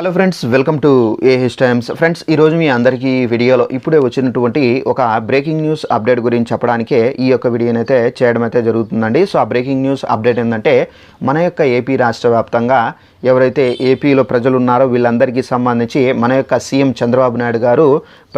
Hello friends welcome to AH Times. Friends ఈరోజు మీ అందరికీ వీడియోలో ఇప్పుడే వచ్చినటువంటి ఒక బ్రేకింగ్ న్యూస్ అప్డేట్ గురించి చెప్పడానికే ఈ యొక్క వీడియోని అయితే చేయడం అయితే జరుగుతుందండి. సో ఆ బ్రేకింగ్ న్యూస్ అప్డేట్ ఏంటంటే మన యొక్క ఏపీ రాష్ట్ర వ్యాప్తంగా ఎవరైతే ఏపీలో ప్రజలు ఉన్నారో వీళ్ళందరికీ సంబంధించి మన యొక్క సీఎం చంద్రబాబు నాయుడు గారు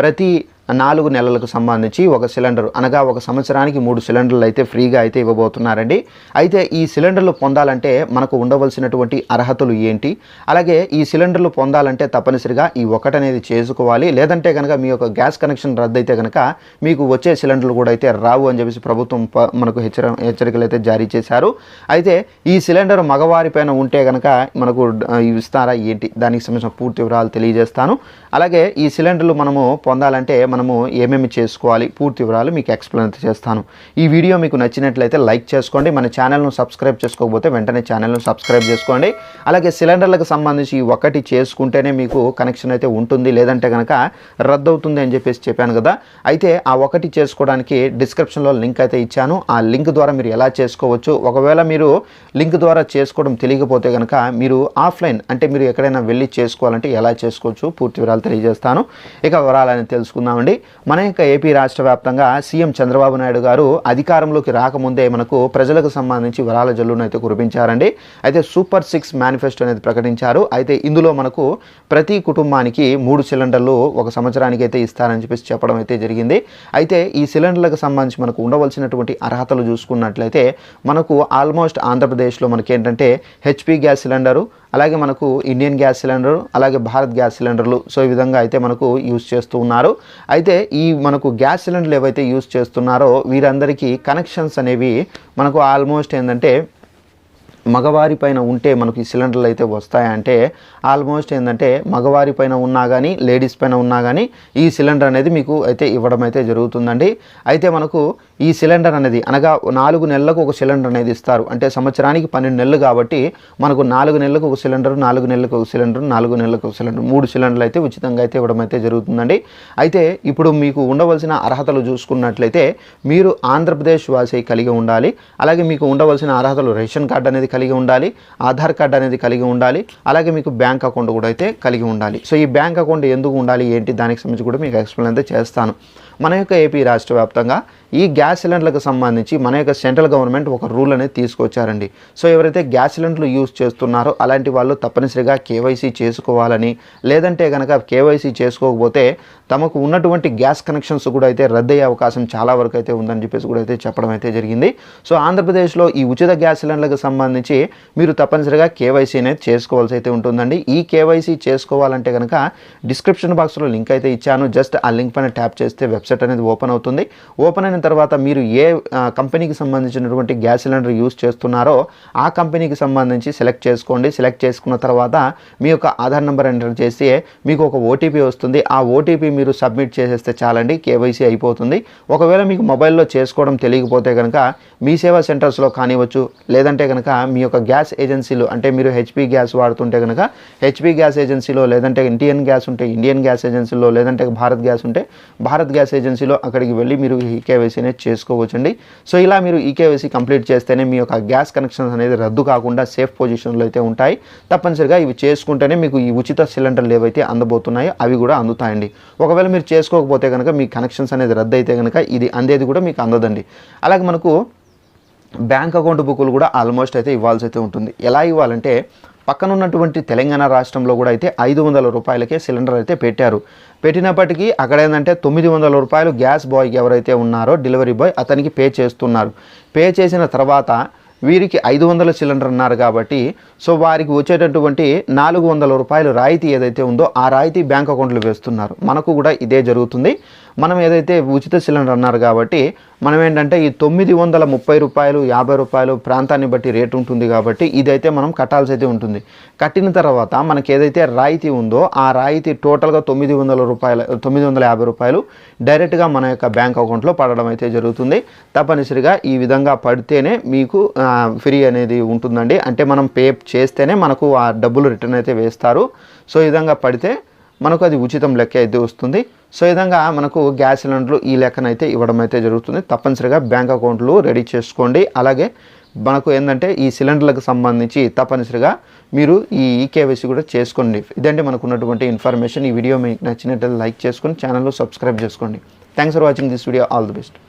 ప్రతి నాలుగు నెలలకు సంబంధించి ఒక సిలిండర్ అనగా ఒక సంవత్సరానికి మూడు సిలిండర్లు అయితే ఫ్రీగా అయితే ఇవ్వబోతున్నారండి. అయితే ఈ సిలిండర్లు పొందాలంటే మనకు ఉండవలసినటువంటి అర్హతలు ఏంటి? అలాగే ఈ సిలిండర్లు పొందాలంటే తప్పనిసరిగా ఈ ఒకటనేది చేసుకోవాలి. లేదంటే కనుక మీ యొక్క గ్యాస్ కనెక్షన్ రద్దయితే కనుక మీకు వచ్చే సిలిండర్లు కూడా అయితే రావు అని చెప్పేసి ప్రభుత్వం ప- మనకు హెచ్చర హెచ్చరికలు అయితే జారీ చేశారు. అయితే ఈ సిలిండర్ మగవారి పైన ఉంటే కనుక మనకు ఇస్తారా ఏంటి? దానికి సంబంధించిన పూర్తి వివరాలు తెలియజేస్తాను. అలాగే ఈ సిలిండర్లు మనము పొందాలంటే మనము ఏమేమి చేసుకోవాలి? పూర్తి వివరాలు మీకు ఎక్స్ప్లెయిన్ అయితే చేస్తాను. ఈ వీడియో మీకు నచ్చినట్లయితే లైక్ చేసుకోండి. మన ఛానల్ను సబ్స్క్రైబ్ చేసుకోకపోతే వెంటనే ఛానల్ను సబ్స్క్రైబ్ చేసుకోండి. అలాగే సిలిండర్లకు సంబంధించి ఒకటి చేసుకుంటేనే మీకు కనెక్షన్ అయితే ఉంటుంది. లేదంటే కనుక రద్దవుతుంది అని చెప్పేసి చెప్పాను కదా. అయితే ఆ ఒకటి చేసుకోవడానికి డిస్క్రిప్షన్లో లింక్ అయితే ఇచ్చాను. ఆ లింక్ ద్వారా మీరు ఎలా చేసుకోవచ్చు? ఒకవేళ మీరు లింక్ ద్వారా చేసుకోవడం తెలియకపోతే కనుక మీరు ఆఫ్లైన్ అంటే మీరు ఎక్కడైనా వెళ్ళి చేసుకోవాలంటే ఎలా చేసుకోవచ్చు? పూర్తి వివరాలు తెలియజేస్తాను. ఇక వివరాలని తెలుసుకుందామండి మన యొక్క ఏపీ రాష్ట్ర వ్యాప్తంగా సీఎం చంద్రబాబు నాయుడు గారు అధికారంలోకి రాకముందే మనకు ప్రజలకు సంబంధించి వరాల జల్లును అయితే కురిపించారండి. అయితే సూపర్ సిక్స్ మేనిఫెస్టో అనేది ప్రకటించారు. అయితే ఇందులో మనకు ప్రతి కుటుంబానికి మూడు సిలిండర్లు ఒక సంవత్సరానికి అయితే ఇస్తారని చెప్పేసి చెప్పడం అయితే జరిగింది. అయితే ఈ సిలిండర్లకు సంబంధించి మనకు ఉండవలసినటువంటి అర్హతలు చూసుకున్నట్లయితే మనకు ఆల్మోస్ట్ ఆంధ్రప్రదేశ్లో మనకి ఏంటంటే హెచ్పి గ్యాస్ సిలిండరు అలాగే మనకు ఇండియన్ గ్యాస్ సిలిండర్ అలాగే భారత్ గ్యాస్ సిలిండర్లు. సో ఈ విధంగా అయితే మనకు యూస్ చేస్తూ ఉన్నారు. అయితే ఈ మనకు గ్యాస్ సిలిండర్లు ఏవైతే యూస్ చేస్తున్నారో వీరందరికీ కనెక్షన్స్ అనేవి మనకు ఆల్మోస్ట్ ఏంటంటే మగవారి పైన ఉంటే మనకు ఈ సిలిండర్లు అయితే వస్తాయంటే ఆల్మోస్ట్ ఏంటంటే మగవారి పైన ఉన్నా కానీ లేడీస్ పైన ఉన్నా కానీ ఈ సిలిండర్ అనేది మీకు అయితే ఇవ్వడం అయితే జరుగుతుందండి. అయితే మనకు ఈ సిలిండర్ అనేది అనగా నాలుగు నెలలకు ఒక సిలిండర్ అనేది ఇస్తారు. అంటే సంవత్సరానికి పన్నెండు నెలలు కాబట్టి మనకు నాలుగు నెలలకు ఒక సిలిండర్ నాలుగు నెలలకు ఒక సిలిండర్ నాలుగు నెలలకు ఒక సిలిండర్ మూడు సిలిండర్లు అయితే ఉచితంగా అయితే ఇవ్వడం అయితే జరుగుతుందండి. అయితే ఇప్పుడు మీకు ఉండవలసిన అర్హతలు చూసుకున్నట్లయితే మీరు ఆంధ్రప్రదేశ్ వాసి కలిగి ఉండాలి. అలాగే మీకు ఉండవలసిన అర్హతలు రేషన్ కార్డు అనేది కలిగి ఉండాలి ఆధార్ కార్డ్ అనేది కలిగి ఉండాలి అలాగే మీకు బ్యాంక్ అకౌంట్ కూడా అయితే కలిగి ఉండాలి. సో ఈ బ్యాంక్ అకౌంట్ ఎందుకు ఉండాలి ఏంటి దానికి సంబంధించి కూడా మీకు ఎక్స్ప్లెయిన్ అయితే చేస్తాను. మన యొక్క ఏపీ రాష్ట్ర వ్యాప్తంగా ఈ గ్యాస్ సిలిండర్లకు సంబంధించి మన యొక్క సెంట్రల్ గవర్నమెంట్ ఒక రూల్ అనేది తీసుకొచ్చారండి. సో ఎవరైతే గ్యాస్ సిలిండర్లు యూజ్ చేస్తున్నారో అలాంటి వాళ్ళు తప్పనిసరిగా కేవైసీ చేసుకోవాలని లేదంటే కనుక కేవైసీ చేసుకోకపోతే తమకు ఉన్నటువంటి గ్యాస్ కనెక్షన్స్ కూడా అయితే రద్దయ్యే అవకాశం చాలా వరకు అయితే ఉందని చెప్పేసి కూడా అయితే చెప్పడం అయితే జరిగింది. సో ఆంధ్రప్రదేశ్లో ఈ ఉచిత గ్యాస్ సిలిండర్లకు సంబంధించి మీరు తప్పనిసరిగా కేవైసీ అనేది చేసుకోవాల్సి అయితే ఉంటుందండి. ఈ కేవైసీ చేసుకోవాలంటే కనుక డిస్క్రిప్షన్ బాక్స్లో లింక్ అయితే ఇచ్చాను. జస్ట్ ఆ లింక్ పైన ట్యాప్ చేస్తే వెబ్సైట్ అనేది ఓపెన్ అవుతుంది. ఓపెన్ అయిన తర్వాత మీరు ఏ కంపెనీకి సంబంధించినటువంటి గ్యాస్ సిలిండర్ యూస్ చేస్తున్నారో ఆ కంపెనీకి సంబంధించి సెలెక్ట్ చేసుకోండి. సెలెక్ట్ చేసుకున్న తర్వాత మీ యొక్క ఆధార్ నెంబర్ ఎంటర్ చేసి మీకు ఒక ఓటీపీ వస్తుంది. ఆ ఓటీపీ మీరు సబ్మిట్ చేసేస్తే చాలండి. కేవైసీ అయిపోతుంది. ఒకవేళ మీకు మొబైల్లో చేసుకోవడం తెలియకపోతే కనుక మీ సేవా సెంటర్స్లో కానివ్వచ్చు లేదంటే కనుక మీ యొక్క గ్యాస్ ఏజెన్సీలు అంటే మీరు హెచ్పి గ్యాస్ వాడుతుంటే కనుక హెచ్పి గ్యాస్ ఏజెన్సీలో లేదంటే ఇండియన్ గ్యాస్ ఉంటే ఇండియన్ గ్యాస్ ఏజెన్సీలో లేదంటే భారత్ గ్యాస్ ఉంటే భారత్ గ్యాస్ ఏజెన్సీలో అక్కడికి వెళ్ళి మీరు ఈ అనేది చేసుకోవచ్చండి. సో ఇలా మీరు ఈ కేవైసీ కంప్లీట్ చేస్తేనే మీ యొక్క గ్యాస్ కనెక్షన్స్ అనేది రద్దు కాకుండా సేఫ్ పొజిషన్లో అయితే ఉంటాయి. తప్పనిసరిగా ఇవి చేసుకుంటేనే మీకు ఈ ఉచిత సిలిండర్లు ఏవైతే అందబోతున్నాయో అవి కూడా అందుతాయండి. ఒకవేళ మీరు చేసుకోకపోతే కనుక మీ కనెక్షన్స్ అనేది రద్దు అయితే కనుక ఇది అందేది కూడా మీకు అందదండి. అలాగే మనకు బ్యాంక్ అకౌంట్ బుక్కులు కూడా ఆల్మోస్ట్ అయితే ఇవ్వాల్సి అయితే ఉంటుంది. ఎలా ఇవ్వాలంటే పక్కన ఉన్నటువంటి తెలంగాణ రాష్ట్రంలో కూడా అయితే ఐదు వందల రూపాయలకే సిలిండర్ అయితే పెట్టారు. పెట్టినప్పటికీ అక్కడ ఏంటంటే తొమ్మిది వందల రూపాయలు గ్యాస్ బాయ్కి ఎవరైతే ఉన్నారో డెలివరీ బాయ్ అతనికి పే చేస్తున్నారు. పే చేసిన తర్వాత వీరికి ఐదు వందల సిలిండర్ అన్నారు కాబట్టి సో వారికి వచ్చేటటువంటి నాలుగు వందల రూపాయలు రాయితీ ఏదైతే ఉందో ఆ రాయితీ బ్యాంక్ అకౌంట్లో వేస్తున్నారు. మనకు కూడా ఇదే జరుగుతుంది. మనం ఏదైతే ఉచిత సిలిండర్ అన్నారు కాబట్టి మనం ఏంటంటే ఈ తొమ్మిది వందల ముప్పై రూపాయలు యాభై రూపాయలు ప్రాంతాన్ని బట్టి రేటు ఉంటుంది కాబట్టి ఇదైతే మనం కట్టాల్సి అయితే ఉంటుంది. కట్టిన తర్వాత మనకి ఏదైతే రాయితీ ఉందో ఆ రాయితీ టోటల్గా తొమ్మిది వందల రూపాయల తొమ్మిది వందల యాభై రూపాయలు డైరెక్ట్గా మన యొక్క బ్యాంక్ అకౌంట్లో పడడం అయితే జరుగుతుంది. తప్పనిసరిగా ఈ విధంగా పడితేనే మీకు ఫ్రీ అనేది ఉంటుందండి. అంటే మనం పే చేస్తేనే మనకు ఆ డబ్బులు రిటర్న్ అయితే వేస్తారు. సో ఈ విధంగా పడితే మనకు అది ఉచితం లెక్క అయితే వస్తుంది. సో ఈ విధంగా మనకు గ్యాస్ సిలిండర్లు ఈ లెక్కనైతే ఇవ్వడం అయితే జరుగుతుంది. తప్పనిసరిగా బ్యాంక్ అకౌంట్లు రెడీ చేసుకోండి. అలాగే మనకు ఏంటంటే ఈ సిలిండర్లకు సంబంధించి తప్పనిసరిగా మీరు ఈ ఈకేవైసీ కూడా చేసుకోండి. ఇదంటే మనకు ఉన్నటువంటి ఇన్ఫర్మేషన్. ఈ వీడియో మీకు నచ్చినట్లయితే లైక్ చేసుకొని ఛానల్లో సబ్స్క్రైబ్ చేసుకోండి. Thanks for watching this video all the best